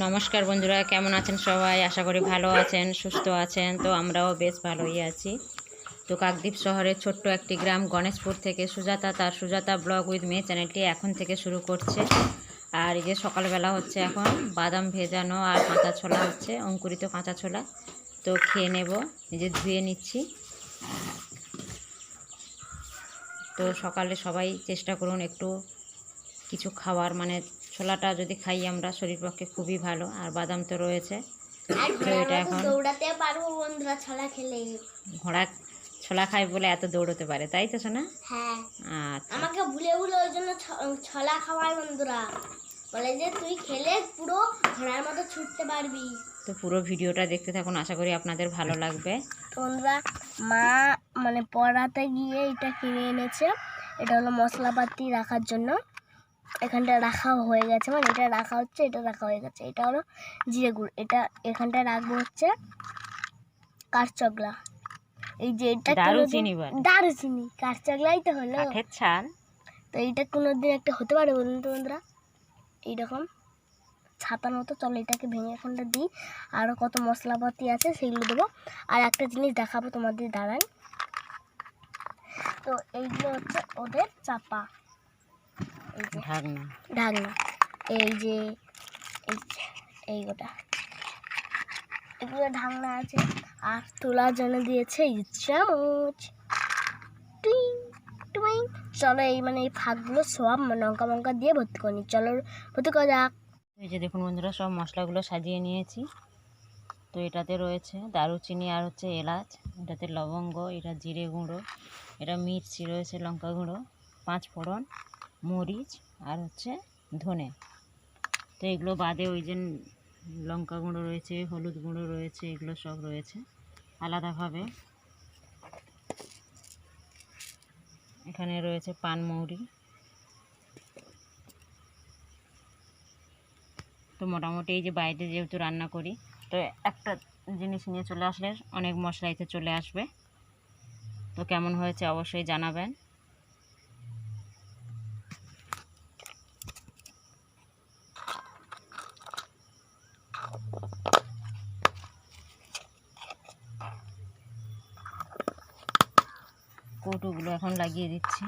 নমস্কার বন্ধুরা, কেমন আছেন সবাই? আশা করি ভালো আছেন, সুস্থ আছেন। তো আমরাও বেশ ভালোই আছি। তো কাকদ্বীপ শহরের ছোট্ট একটি গ্রাম গণেশপুর থেকে সুজাতা, তার সুজাতা ব্লগ উইথ মেয়ে চ্যানেলটি এখন থেকে শুরু করছে। আর এই যে সকালবেলা হচ্ছে এখন, বাদাম ভেজানো আর কাঁচা ছোলা হচ্ছে, অঙ্কুরিত কাঁচা ছোলা। তো খেয়ে নেব যে ধুয়ে নিচ্ছি। তো সকালে সবাই চেষ্টা করুন একটু কিছু খাওয়ার মানে ছোলাটা যদি খাই আমরা শরীর পক্ষে খুবই ভালো। আর বাদাম তো রয়েছে। তো এটা এখন দৌড়াতে পারব বন্ধুরা ছলা খেলে ঘোড়া ছোলা খায় বলে এত দৌড়তে পারে তাই তো শোনা হ্যাঁ। আচ্ছা। আমাকে ভুলে ভুলে ওই জন্য ছলা খাওয়ায় বন্ধুরা। বলে যে তুই খেলে পুরো ঘোড়ার মতো ছুটতে পারবি। তো পুরো ভিডিওটা দেখতে থাকুন আশা করি আপনাদের ভালো লাগবে। বন্ধুরা মা মানে পড়াতে গিয়ে এটা কিনে এনেছে। এটা হলো মশলাপাতি রাখার জন্য। এখানটা রাখা হয়ে গেছে মানে এটা রাখা হচ্ছে এটা রাখা হয়ে গেছে। এটা হলো জিরে গুড় এটা এখানটা রাখব হচ্ছে কাঠচগলা এই যে এটা দারুচিনি। দারুচিনি কাঠচগলাই তো হলো। ছাল। তো এইটা কোনো দিন একটা হতে পারে বলুন তো বন্ধুরা? এইরকম ছাতার মতো চলো এটাকে ভেঙে এখানটা দিই। আরও কত মশলাপাতি আছে সেগুলো দেবো। আর একটা জিনিস দেখাবো তোমাদের দাঁড়ান। তো এইগুলো হচ্ছে ওদের চাপা। ঢাকনা। ঢাকনা। এই যে এই গোটা। এগুলো ঢাকনা আছে। আর তোলার জন্য দিয়েছে এই চামচ। টুইং। চলো এই মানে এই ফাঁকগুলো সব লঙ্কা মঙ্কা দিয়ে ভর্তি করে নিই। চলো ভর্তি করা যাক। এই যে দেখুন বন্ধুরা সব মশলাগুলো সাজিয়ে নিয়েছি। তো এটাতে রয়েছে দারুচিনি আর হচ্ছে এলাচ এটাতে লবঙ্গ এটা জিরে গুঁড়ো এটা মির্চি রয়েছে লঙ্কা গুঁড়ো পাঁচ ফোড়ন। মরিচ আর হচ্ছে ধনে। তো এগুলো বাদে ওই যে লঙ্কা গুঁড়ো রয়েছে, হলুদ গুঁড়ো রয়েছে, এগুলো সব রয়েছে আলাদাভাবে। এখানে রয়েছে পানমৌরি তো মোটামুটি এই যে বাইরে যেহেতু রান্না করি, তো একটা জিনিস নিয়ে চলে আসলে অনেক মশলা এতে চলে আসবে। তো কেমন হয়েছে অবশ্যই জানাবেন। কৌটোগুলো এখন লাগিয়ে দিচ্ছি।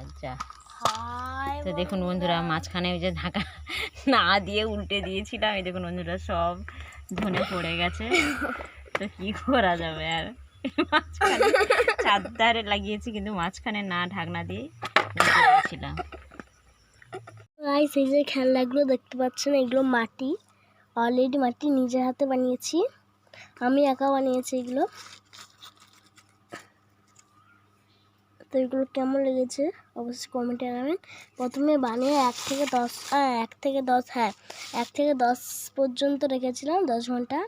আচ্ছা। তো দেখুন বন্ধুরা মাঝখানে ওই যে ঢাকা না দিয়ে উল্টে দিয়েছিলাম এই দেখুন বন্ধুরা সব ধনে পড়ে গেছে। তো কি করা যাবে আর? মাঝখানে। চারধারে লাগিয়েছি কিন্তু মাঝখানে না ঢাকনা দিয়ে উল্টে গাইস এই যে খেলনাগুলো দেখতে পাচ্ছেন এগুলো মাটি। অলরেডি মাটি নিজের হাতে বানিয়েছি। আমি একা বানিয়েছি এগুলো। তো এগুলো কেমন লেগেছে? অবশ্যই কমেন্টে জানাবেন। প্রথমে বানিয়ে এক থেকে দশ হ্যাঁ এক থেকে দশ হ্যাঁ এক থেকে দশ পর্যন্ত রেখেছিলাম দশ ঘণ্টা।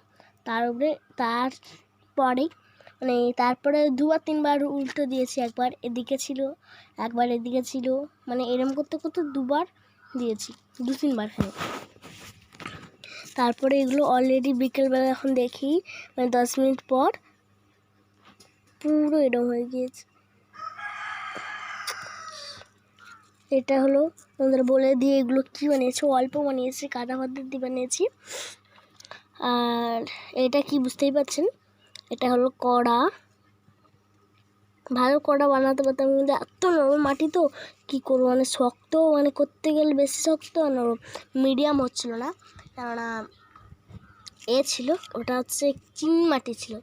তার উপরে তারপরেই মানে তারপরে দুবার তিনবার উল্টো দিয়েছি একবার, এদিকে ছিল, একবার এদিকে ছিল মানে এরম করতে করতে দুবার দিয়েছি, দু তিনবার খানে তারপরে এগুলো অলরেডি বিকেলবেলা এখন দেখি মানে দশ মিনিট পর পুরো এরম হয়ে গিয়েছে। এটা হলো তোমাদের বলে দিয়ে এগুলো কী বানিয়েছি, অল্প বানিয়েছি, কাদা পাতা দিয়ে বানিয়েছি। আর এটা কি বুঝতেই পারছেন? এটা হলো কড়া। ভালো কড়া বানাতে পারতাম কিন্তু এত নরম মাটি তো। কী করব মানে শক্ত মানে করতে গেলে বেশি শক্ত নরম। মিডিয়াম হচ্ছিল না। কেননা এ ছিল ওটা হচ্ছে চিন মাটি ছিল।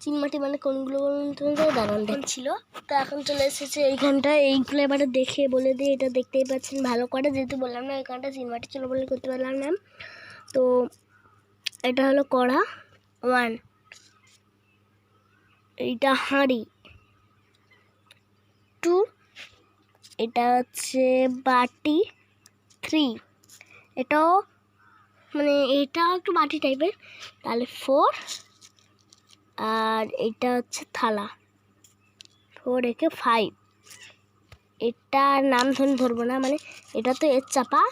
চিন মাটি মানে কোনগুলো বলুন তো? দারুণ ছিল। তো এখন চলে এসেছে এইখানটায়। এইগুলো এবারে দেখে বলে দিয়ে এটা দেখতেই পাচ্ছেন। ভালো করে যেহেতু বললাম না এইখানটা চিন মাটি ছিল বলে করতে পারলাম না। তো এটা হলো কড়া। ওয়ান এইটা হাঁড়ি। টু, এটা হচ্ছে বাটি। থ্রি, এটাও মানে এটাও একটু বাটি টাইপের। তাহলে ফোর, আর এটা হচ্ছে থালা। ফোর একে ফাইভ। এটার নাম ধরে ধরবো না মানে এটা তো এর চাপা।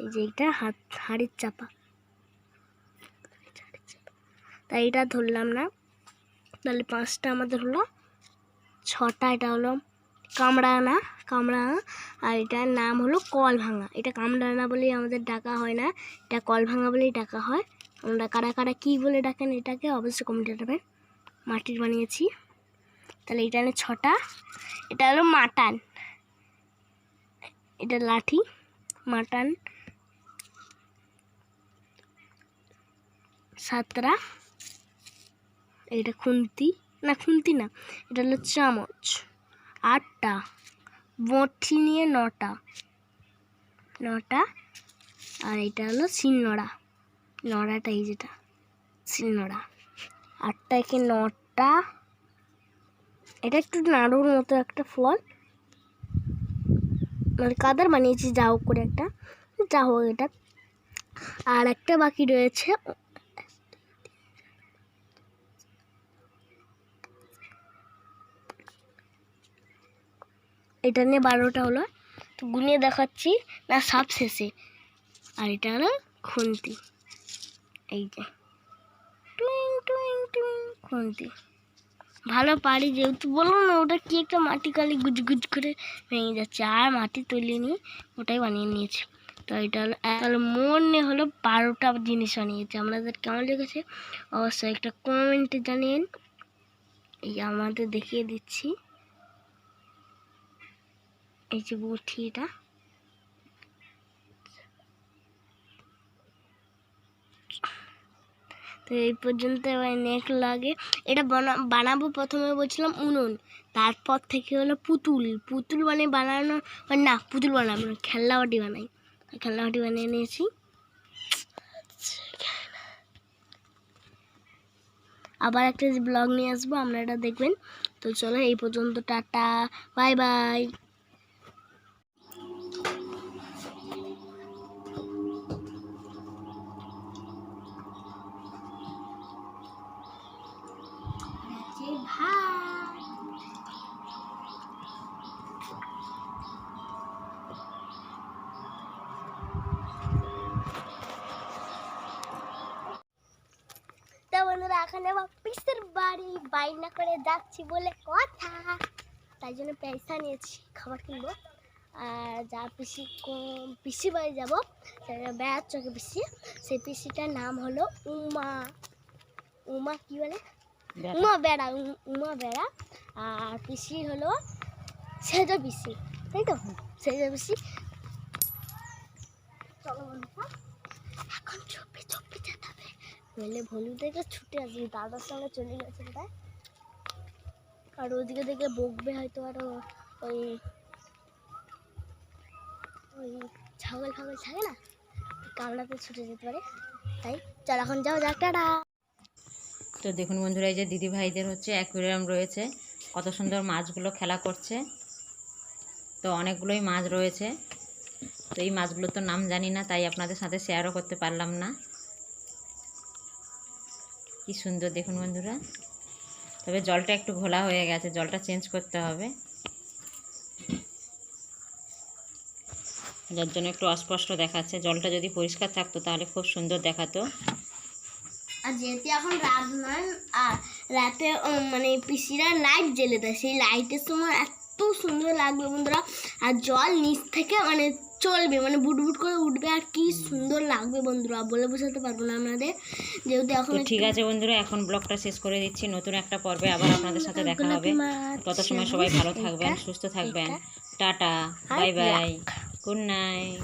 এই যে এইটা হাত হাড়ির চাপা। তাই এটা ধরলাম না। তাহলে পাঁচটা আমাদের হলো ছটা, এটা হলো কামড়ানা কামড়ানা আর এটার নাম হলো কল ভাঙা এটা কামড়ানা বলেই আমাদের ডাকা হয় না, এটা কল ভাঙা বলেই ডাকা হয়। আমরা কারা কারা কী বলে ডাকেন এটাকে অবশ্যই কমেন্টে দেবেন মাটির বানিয়েছি। তাহলে এটা হলো ছটা, এটা হলো মাটান। এটা লাঠি, মাটান, সাতটা। এটা খুন্তি? না খুন্তি না। এটা হলো চামচ। আটটা। বটি নিয়ে নটা। নটা। আর এটা হলো শিলনোড়া। নড়াটা এই যেটা, শিলনোড়া। আটটা একে নটা? এটা একটু নাড়ুর মতো একটা ফল। মানে কাদার বানিয়েছি যা হোক করে একটা। যা হোক এটা। আর একটা বাকি রয়েছে এটা নিয়ে বারোটা হলো। তো গুনিয়ে দেখাচ্ছি, না সব শেষে। আর এটা হলো খুন্তি। এই যে। টুইং টুইং টুইং, খুন্তি। ভালো পারি যেহেতু বলল না, ওটা কি একটা মাটি কালি গুজ গুজ করে ভেঙে যাচ্ছে। আর মাটি তুলিনি, ওটাই বানিয়ে নিয়েছি। তো এটা হলো তাহলে মনে হলো বারোটা জিনিস বানিয়েছে। আপনাদের কেমন লেগেছে? অবশ্যই একটা কমেন্টে জানিয়েন। এই আমাদের দেখিয়ে দিচ্ছি। এই যে বটি এটা। তো এই পর্যন্ত এবার নেক লাগে। এটা বানা, বানাবো প্রথমে বলছিলাম উনুন, তারপর থেকে হলো পুতুল। পুতুল মানে বানানো মানে না, পুতুল বানাবো না, খেলনা বাটি বানাই। খেলনা বাটি বানিয়ে নিয়েছি। আবার একটা ব্লগ নিয়ে আসব, আপনারা দেখবেন। তো চলো এই পর্যন্ত, টাটা, বাই বাই ভাই তা বন্ধুরা এখানে আমার পিসের বাড়ি বাইনা করে যাচ্ছি বলে কথা। তাই জন্য পয়সা নিয়েছি খাবার কিনবো। আর যা পিসি পিসি বাড়ি যাব বেড়ার চোখে পিসি। সেই পিসিটার নাম হলো উমা। উমা কি বলে? উমা বেড়া উমা বেড়া। আর পিসি হলো সেজো পিসি তাই তো? সেজো পিসি। চলো বন্ধুরা এখন চুপি চুপি যেতে হবে নইলে ভলু থেকে ছুটে আসবি, দাদার সঙ্গে চলে গেছে তাই আর ওদিকে দেখে বকবে হয়তো আরও ওই ওই ছাগল ফাগল থাকে না? কামড়াতে ছুটে যেতে পারে। তাই চল এখন যাও যাক, টাটা। তো দেখুন বন্ধুরা, এই যে দিদি ভাইদের হচ্ছে অ্যাকুয়ারিয়াম রয়েছে। কত সুন্দর মাছগুলো খেলা করছে। তো অনেকগুলোই মাছ রয়েছে। তো এই মাছগুলোর তো নাম জানি না, তাই আপনাদের সাথে শেয়ারও করতে পারলাম না। কি সুন্দর দেখুন বন্ধুরা। তবে জলটা একটু ঘোলা হয়ে গেছে, জলটা চেঞ্জ করতে হবে। যার জন্য একটু অস্পষ্ট দেখাচ্ছে। জলটা যদি পরিষ্কার থাকতো তাহলে খুব সুন্দর দেখাতো। আর যেহেতু এখন রাত নয়, আর রাতে মানে পিসিরা লাইট জ্বেলে দেয়। সেই লাইটের সময় এত সুন্দর লাগবে বন্ধুরা। আর জল নিচ থেকে মানে চলবে মানে বুটবুট করে উঠবে আর কি সুন্দর লাগবে বন্ধুরা বলে বোঝাতে পারব না আপনাদের। যেহেতু এখন ঠিক আছে বন্ধুরা এখন ব্লগটা শেষ করে দিচ্ছি। নতুন একটা পর্বে আবার আপনাদের সাথে দেখা হবে। তত সময় সবাই ভালো থাকবেন সুস্থ থাকবেন। Tata bye bye. Good night.